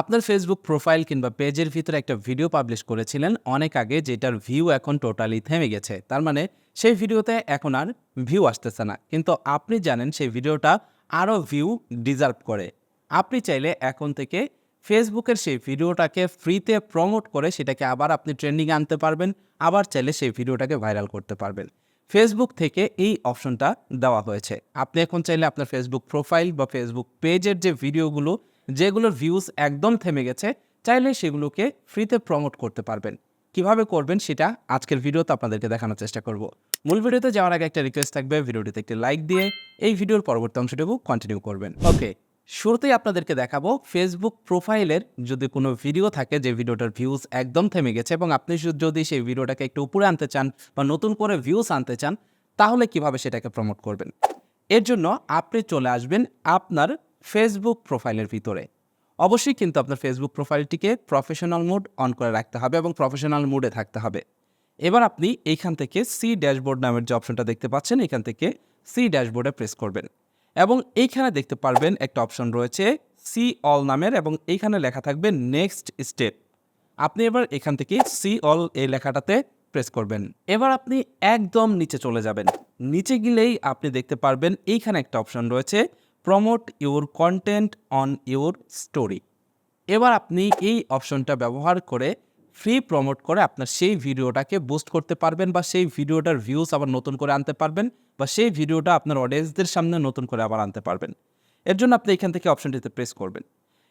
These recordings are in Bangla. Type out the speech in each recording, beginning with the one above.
আপনার ফেসবুক প্রোফাইল কিংবা পেজের ভিতরে একটা ভিডিও পাবলিশ করেছিলেন অনেক আগে, যেটার ভিউ এখন টোটালি থেমে গেছে। তার মানে সেই ভিডিওতে এখন আর ভিউ আসতেছে না। কিন্তু আপনি জানেন সেই ভিডিওটা আরও ভিউ ডিজার্ভ করে। আপনি চাইলে এখন থেকে ফেসবুকের সেই ভিডিওটাকে ফ্রিতে প্রমোট করে সেটাকে আবার আপনি ট্রেন্ডিংয়ে আনতে পারবেন, আবার চাইলে সেই ভিডিওটাকে ভাইরাল করতে পারবেন। ফেসবুক থেকে এই অপশনটা দেওয়া হয়েছে। আপনি এখন চাইলে আপনার ফেসবুক প্রোফাইল বা ফেসবুক পেজের যে ভিডিওগুলো যেগুলোর ভিউজ একদম থেমে গেছে, চাইলে সেগুলোকে ফ্রিতে প্রমোট করতে পারবেন। কীভাবে করবেন সেটা আজকের ভিডিওতে আপনাদেরকে দেখানোর চেষ্টা করব। মূল ভিডিওতে যাওয়ার আগে একটা রিকোয়েস্ট থাকবে, ভিডিওটিতে একটি লাইক দিয়ে এই ভিডিওর পরবর্তী অংশটুকু কন্টিনিউ করবেন। ওকে শুরুতেই আপনাদেরকে দেখাবো ফেসবুক প্রোফাইলের যদি কোনো ভিডিও থাকে যে ভিডিওটার ভিউজ একদম থেমে গেছে এবং আপনি যদি সেই ভিডিওটাকে একটু উপরে আনতে চান বা নতুন করে ভিউজ আনতে চান, তাহলে কীভাবে সেটাকে প্রমোট করবেন? এর জন্য আপনি চলে আসবেন আপনার ফেসবুক প্রোফাইলের ভিতরে। অবশ্যই কিন্তু আপনার ফেসবুক প্রোফাইলটিকে প্রফেশনাল মোড অন করে রাখতে হবে এবং প্রফেশনাল মোডে থাকতে হবে। এবার আপনি এইখান থেকে সি ড্যাশবোর্ড নামের যে অপশনটা দেখতে পাচ্ছেন, এখান থেকে সি ড্যাশবোর্ডে প্রেস করবেন। এবং এইখানে দেখতে পারবেন একটা অপশন রয়েছে সি অল নামের এবং এইখানে লেখা থাকবে নেক্সট স্টেপ আপনি এবার এখান থেকে সি অল এই লেখাটাতে প্রেস করবেন। এবার আপনি একদম নিচে চলে যাবেন। নিচে গেলেই আপনি দেখতে পারবেন এইখানে একটা অপশন রয়েছে promote your content on your story এবার আপনি এই অপশনটা ব্যবহার করে ফ্রি প্রমোট করে আপনার সেই ভিডিওটাকে বুস্ট করতে পারবেন বা সেই ভিডিওটার ভিউজ আবার নতুন করে আনতে পারবেন বা সেই ভিডিওটা আপনার অডিয়েন্সদের সামনে নতুন করে আবার আনতে পারবেন। এর জন্য আপনি এখান থেকে অপশনটিতে প্রেস করবেন।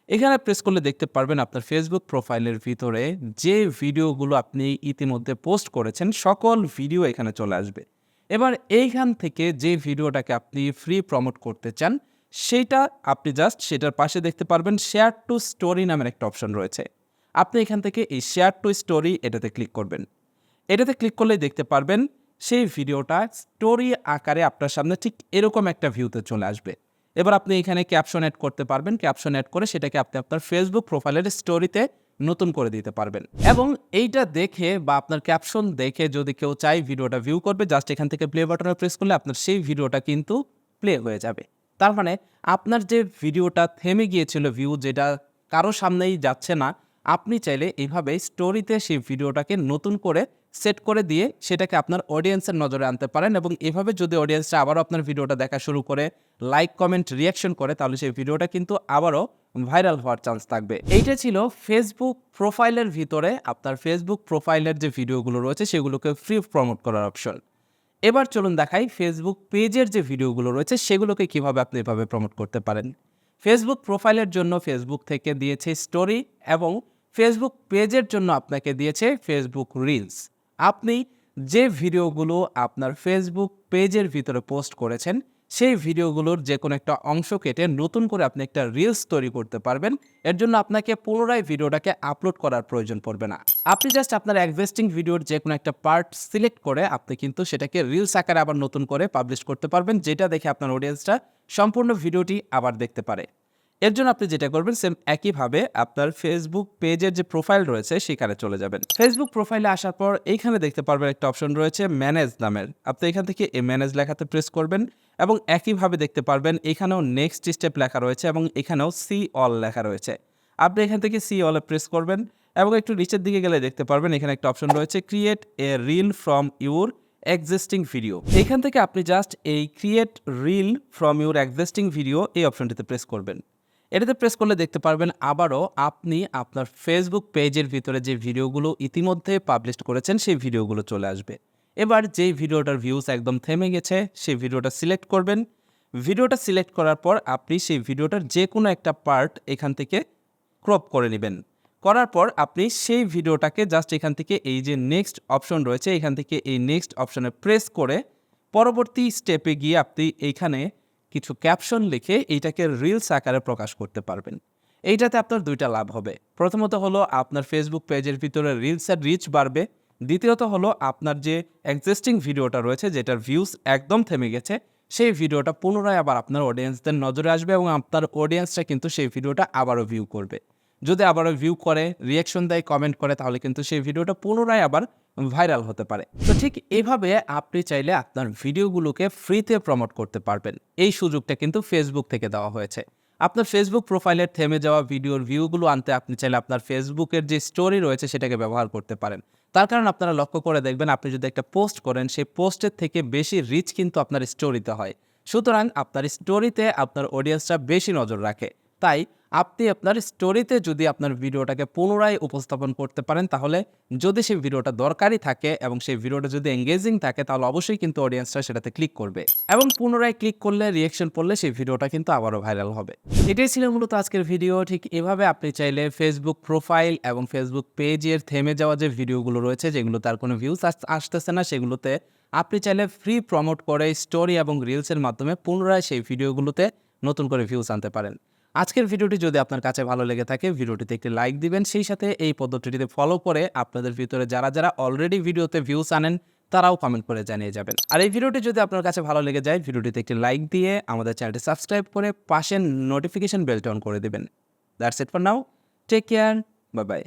এখানে প্রেস করলে দেখতে পারবেন আপনার ফেসবুক প্রোফাইলের ভিতরে যে ভিডিওগুলো আপনি ইতিমধ্যে পোস্ট করেছেন, সকল ভিডিও এখানে চলে আসবে। এবার এইখান থেকে যে ভিডিওটাকে আপনি ফ্রি প্রমোট করতে চান সেইটা আপনি জাস্ট সেটার পাশে দেখতে পারবেন শেয়ার টু স্টোরি নামের একটা অপশন রয়েছে। আপনি এখান থেকে এই শেয়ার টু স্টোরি এটাতে ক্লিক করবেন। এটাতে ক্লিক করলেই দেখতে পারবেন সেই ভিডিওটা স্টোরি আকারে আপনার সামনে ঠিক এরকম একটা ভিউতে চলে আসবে। এবার আপনি এখানে ক্যাপশন অ্যাড করতে পারবেন। ক্যাপশন অ্যাড করে সেটাকে আপনি আপনার ফেসবুক প্রোফাইলের স্টোরিতে নতুন করে দিতে পারবেন। এবং এইটা দেখে বা আপনার ক্যাপশন দেখে যদি কেউ চাই ভিডিওটা ভিউ করবে জাস্ট এখান থেকে প্লে বাটনে প্রেস করলে আপনার সেই ভিডিওটা কিন্তু প্লে হয়ে যাবে। তার মানে আপনার যে ভিডিওটা থেমে গিয়েছিল ভিউ যেটা কারও সামনেই যাচ্ছে না, আপনি চাইলে এইভাবে স্টোরিতে সেই ভিডিওটাকে নতুন করে সেট করে দিয়ে সেটাকে আপনার অডিয়েন্সের নজরে আনতে পারেন এবং এভাবে যদি অডিয়েন্সটা আবারও আপনার ভিডিওটা দেখা শুরু করে লাইক কমেন্ট রিয়াকশন করে, তাহলে সেই ভিডিওটা কিন্তু আবারও ভাইরাল হওয়ার চান্স থাকবে। এইটা ছিল ফেসবুক প্রোফাইলের ভিতরে আপনার ফেসবুক প্রোফাইলের যে ভিডিওগুলো রয়েছে সেগুলোকে ফ্রি প্রমোট করার অপশন এবার চলুন দেখাই ফেসবুক পেজের যে ভিডিওগুলো রয়েছে, সেগুলোকে কীভাবে আপনি এভাবে প্রমোট করতে পারেন। ফেসবুক প্রোফাইলের জন্য ফেসবুক থেকে দিয়েছে স্টোরি এবং ফেসবুক পেজের জন্য আপনাকে দিয়েছে ফেসবুক রিলস আপনি যে ভিডিওগুলো আপনার ফেসবুক পেজের ভিতরে পোস্ট করেছেন সেই ভিডিওগুলোর যে কোনো একটা অংশ কেটে নতুন করে আপনি একটা রিলস তৈরি করতে পারবেন। এর জন্য আপনাকে পুনরায় ভিডিওটাকে আপলোড করার প্রয়োজন পড়বে না। আপনি জাস্ট আপনার এক্সিস্টিং ভিডিওর যে কোনো একটা পার্ট সিলেক্ট করে আপনি কিন্তু সেটাকে রিলস আকারে আবার নতুন করে পাবলিশ করতে পারবেন, যেটা দেখে আপনার অডিয়েন্সটা সম্পূর্ণ ভিডিওটি আবার দেখতে পারে। এর জন্য আপনি যেটা করবেন সেম একইভাবে আপনার ফেসবুক পেজের যে প্রোফাইল রয়েছে সেখানে চলে যাবেন। ফেসবুক প্রোফাইলে আসার পর এইখানে দেখতে পারবেন একটা অপশন রয়েছে ম্যানেজ নামের। আপনি এখান থেকে এই ম্যানেজ লেখাতে প্রেস করবেন। এবং একইভাবে দেখতে পারবেন এখানেও নেক্সট স্টেপ লেখা রয়েছে এবং এখানেও সি অল লেখা রয়েছে। আপনি এখান থেকে সি অলে প্রেস করবেন এবং একটু নিচের দিকে গেলে দেখতে পারবেন এখানে একটা অপশন রয়েছে create a reel from your existing video এখান থেকে আপনি জাস্ট এই create reel from your existing video এই অপশনটিতে প্রেস করবেন। এটাতে প্রেস করলে দেখতে পারবেন আবারও আপনি আপনার ফেসবুক পেজের ভিতরে যে ভিডিওগুলো ইতিমধ্যে পাবলিশ করেছেন সেই ভিডিওগুলো চলে আসবে। এবার যেই ভিডিওটার ভিউজ একদম থেমে গেছে, সেই ভিডিওটা সিলেক্ট করবেন। ভিডিওটা সিলেক্ট করার পর আপনি সেই ভিডিওটার যে কোনো একটা পার্ট এখান থেকে ক্রপ করে নেবেন। করার পর আপনি সেই ভিডিওটাকে জাস্ট এখান থেকে এই যে নেক্সট অপশন রয়েছে, এখান থেকে এই নেক্সট অপশনে প্রেস করে পরবর্তী স্টেপে গিয়ে আপনি এইখানে কিছু ক্যাপশন লিখে এইটাকে রিলস আকারে প্রকাশ করতে পারবেন। এইটাতে আপনার দুইটা লাভ হবে। প্রথমত হলো, আপনার ফেসবুক পেজের ভিতরে রিলসের রিচ বাড়বে। দ্বিতীয়ত হলো আপনার যে এক্সিস্টিং ভিডিওটা রয়েছে, যেটার ভিউজ একদম থেমে গেছে, সেই ভিডিওটা পুনরায় আবার আপনার অডিয়েন্সদের নজরে আসবে এবং আপনার অডিয়েন্সটা কিন্তু সেই ভিডিওটা আবারও ভিউ করবে। যদি আবারও ভিউ করে রিয়াকশন দেয় কমেন্ট করে, তাহলে কিন্তু সেই ভিডিওটা পুনরায় আবার ভাইরাল হতে পারে। তো ঠিক এভাবে আপনি চাইলে আপনার ভিডিওগুলোকে ফ্রিতে প্রমোট করতে পারবেন। এই সুযোগটা কিন্তু ফেসবুক থেকে দেওয়া হয়েছে। আপনার ফেসবুক প্রোফাইলের থেমে যাওয়া ভিডিওর ভিউগুলো আনতে আপনি চাইলে আপনার ফেসবুকের যে স্টোরি রয়েছে, সেটাকে ব্যবহার করতে পারেন। তার কারণ আপনারা লক্ষ্য করে দেখবেন, আপনি যদি একটা পোস্ট করেন, সেই পোস্টের থেকে বেশি রিচ কিন্তু আপনার স্টোরিতে হয়। সুতরাং আপনার স্টোরিতে আপনার অডিয়েন্সটা বেশি নজর রাখে। তাই আপনি আপনার স্টোরিতে যদি আপনার ভিডিওটাকে পুনরায় উপস্থাপন করতে পারেন, তাহলে যদি সেই ভিডিওটা দরকারি থাকে এবং সেই ভিডিওটা যদি এঙ্গেজিং থাকে, তাহলে অবশ্যই কিন্তু অডিয়েন্সটা সেটাতে ক্লিক করবে। এবং পুনরায় ক্লিক করলে রিয়েকশন পড়লে সেই ভিডিওটা কিন্তু আবারও ভাইরাল হবে। এটাই ছিল মূলত আজকের ভিডিও ঠিক এভাবে আপনি চাইলে ফেসবুক প্রোফাইল এবং ফেসবুক পেজের থেমে যাওয়া যে ভিডিওগুলো রয়েছে যেগুলো তার কোনো ভিউজ আসতেছে না, সেগুলোতে আপনি চাইলে ফ্রি প্রমোট করে স্টোরি এবং রিলসের মাধ্যমে পুনরায় সেই ভিডিওগুলোতে নতুন করে ভিউজ আনতে পারেন। আজকের ভিডিওটি যদি আপনার কাছে ভালো লেগে থাকে, ভিডিওটিতে একটি লাইক দিবেন। সেই সাথে এই পদ্ধতিটিতে ফলো করে আপনাদের ভিতরে যারা যারা অলরেডি ভিডিওতে ভিউস আনেন, তারাও কমেন্ট করে জানিয়ে যাবেন। আর এই ভিডিওটি যদি আপনার কাছে ভালো লেগে যায়, ভিডিওটিতে একটি লাইক দিয়ে আমাদের চ্যানেলটি সাবস্ক্রাইব করে পাশের নোটিফিকেশন বেলটা অন করে দেবেন। That's it for now take care bye bye